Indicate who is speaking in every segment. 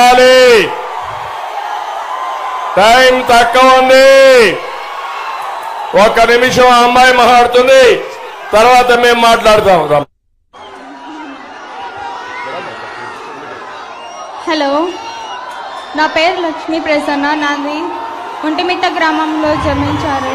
Speaker 1: మాట్లాడాలి టైం తక్కువ ఉంది. ఒక్క నిమిషం ఆ అమ్మాయి మాట్లాడుతుంది తర్వాత మేము మాట్లాడతాం.
Speaker 2: హలో. నా పేరు లక్ష్మీ ప్రసన్న. నాది ఒంటిమిట్ట గ్రామంలో జన్మించారు.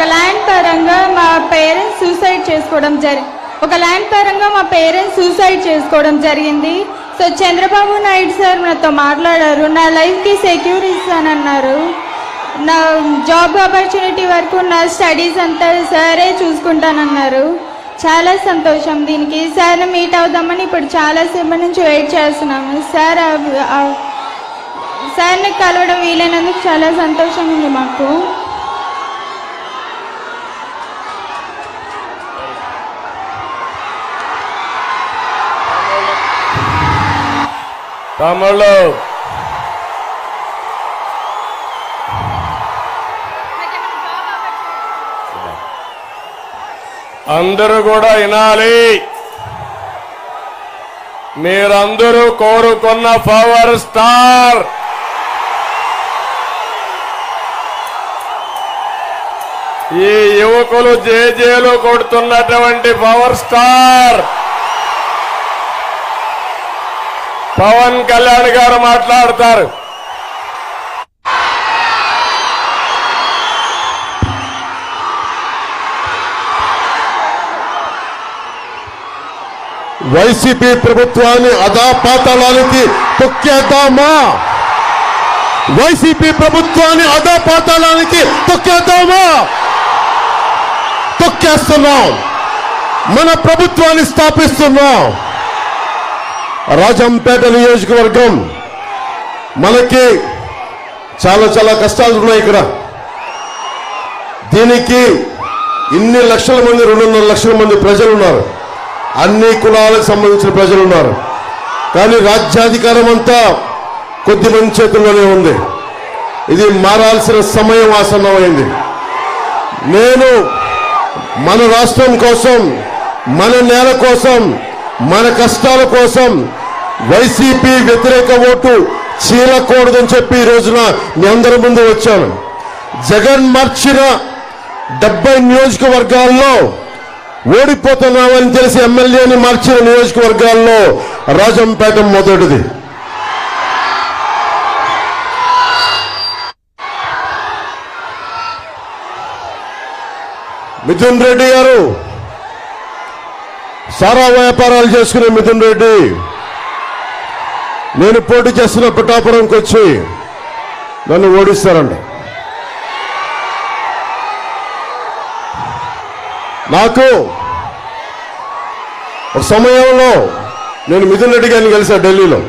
Speaker 2: ఒక ల్యాండ్ పరంగా మా పేరెంట్స్ సూసైడ్ చేసుకోవడం జరి ఒక ల్యాండ్ పరంగా మా పేరెంట్స్ సూసైడ్ చేసుకోవడం జరిగింది. సో చంద్రబాబు నాయుడు సార్ నాతో మాట్లాడారు. నా లైఫ్కి సెక్యూర్ ఇస్తానన్నారు నా జాబ్ ఆపర్చునిటీ వరకు నా స్టడీస్ అంతా సరే చూసుకుంటానన్నారు. చాలా సంతోషం దీనికి. సార్ని మీట్ అవుదామని ఇప్పుడు చాలాసేపు నుంచి వెయిట్ చేస్తున్నాము. సార్ సార్ని కలవడం వీలైనందుకు చాలా సంతోషంగా ఉంది మాకు.
Speaker 1: తమ్ముళ్ళు అందరూ కూడా వినాలి. మీరందరూ కోరుకున్న పవర్ స్టార్. ఈ యువకులు జేజేలు కొడుతున్నటువంటి పవర్ స్టార్. పవన్ కళ్యాణ్ గారు మాట్లాడతారు
Speaker 3: వైసీపీ ప్రభుత్వాన్ని అధాపాతాళానికి తొక్కేద్దామా వైసీపీ ప్రభుత్వాన్ని అధాపాతాళానికి తొక్కేద్దామా తొక్కేస్తున్నాం మన ప్రభుత్వాన్ని స్థాపిస్తున్నాం రాజంపేట నియోజకవర్గం మనకి చాలా చాలా కష్టాలు ఉన్నాయి ఇక్కడ. దీనికి ఇన్ని లక్షల మంది రెండున్నర లక్షల మంది ప్రజలు ఉన్నారు అన్ని కులాలకు సంబంధించిన ప్రజలు ఉన్నారు కానీ రాజ్యాధికారం అంతా కొద్ది మంది చేతుల్లోనే ఉంది. ఇది మారాల్సిన సమయం ఆసన్నమైంది. నేను మన రాష్ట్రం కోసం మన నేల కోసం మన కష్టాల కోసం వైసీపీ వ్యతిరేక ఓటు చీలకూడదని చెప్పి ఈ రోజున మీ అందరి ముందు వచ్చాను. జగన్ మార్చిన డెబ్బై నియోజకవర్గాల్లో ఓడిపోతున్నామని తెలిసి ఎమ్మెల్యేని మార్చిన నియోజకవర్గాల్లో రాజంపేట మొదటిది. మిథున్ రెడ్డి గారు సారా వ్యాపారాలు చేసుకునే మిథున్ రెడ్డి నేను పోటీ చేస్తున్న పిఠాపురంకి వచ్చి నన్ను ఓడిస్తారండి. నాకు ఒక సమయంలో నేను మిథున్ రెడ్డి గారిని కలిశాను ఢిల్లీలో.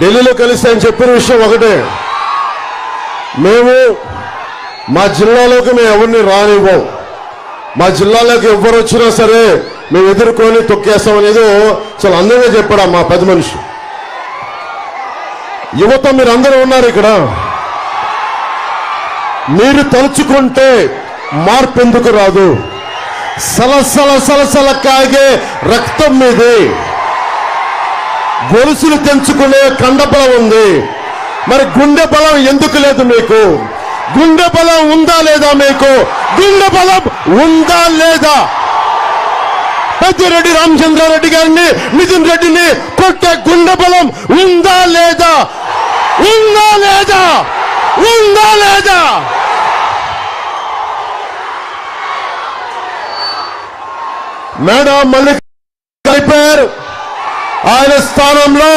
Speaker 3: ఢిల్లీలో కలిసి ఆయన చెప్పిన విషయం ఒకటే. మేము మా జిల్లాలోకి మేము ఎవరిని రానివ్వం. మా జిల్లాలోకి ఎవరు వచ్చినా సరే మేము ఎదుర్కొని తొక్కేస్తాం అనేది చాలా అందంగా చెప్పాడు మా పెద్ద మనిషి. యువత మీరందరూ ఉన్నారు ఇక్కడ. మీరు తలుచుకుంటే మార్పు ఎందుకు రాదు? సలసల సలసల కాగే రక్తం మీది. గొలుసులు తెంచుకునే కండబలం ఉంది. మరి గుండె బలం ఎందుకు లేదు మీకు? గుండె బలం ఉందా లేదా మీకు? గుండె బలం ఉందా లేదా? పెద్దిరెడ్డి రామచంద్రారెడ్డి గారిని నితిన్ రెడ్డిని కొట్టే గుండె బలం ఉందా లేదా? ఉందా లేదా ఉందా లేదా మేడం మల్లిక్ కలిపారు ఆయన స్థానంలో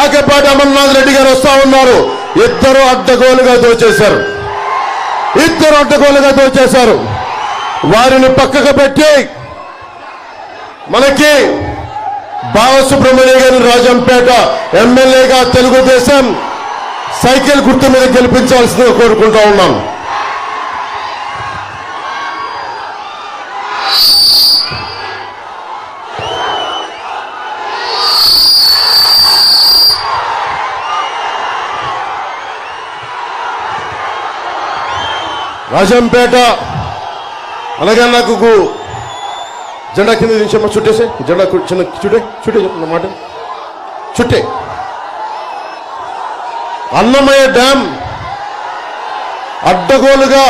Speaker 3: ఆకేపాటి అమర్నాథ్ రెడ్డి గారు వస్తా ఉన్నారు. ఇద్దరు అడ్డగోలుగా దోచేశారు. ఇద్దరు అడ్డగోలుగా దోచేశారు. వారిని పక్కకు పెట్టి మనకి బాలసుబ్రహ్మణ్య గారి రాజంపేట ఎమ్మెల్యేగా తెలుగుదేశం సైకిల్ గుర్తు మీద గెలిపించాల్సిందిగా కోరుకుంటా ఉన్నాను. రాజంపేట అలాగే నాకు జెండా కింద దించమ్మా చుట్టేసే జెండా చిన్న చుట్టే చుట్టే చెప్పండి చుట్టే. అన్నమయ్య డ్యామ్ అడ్డగోలుగా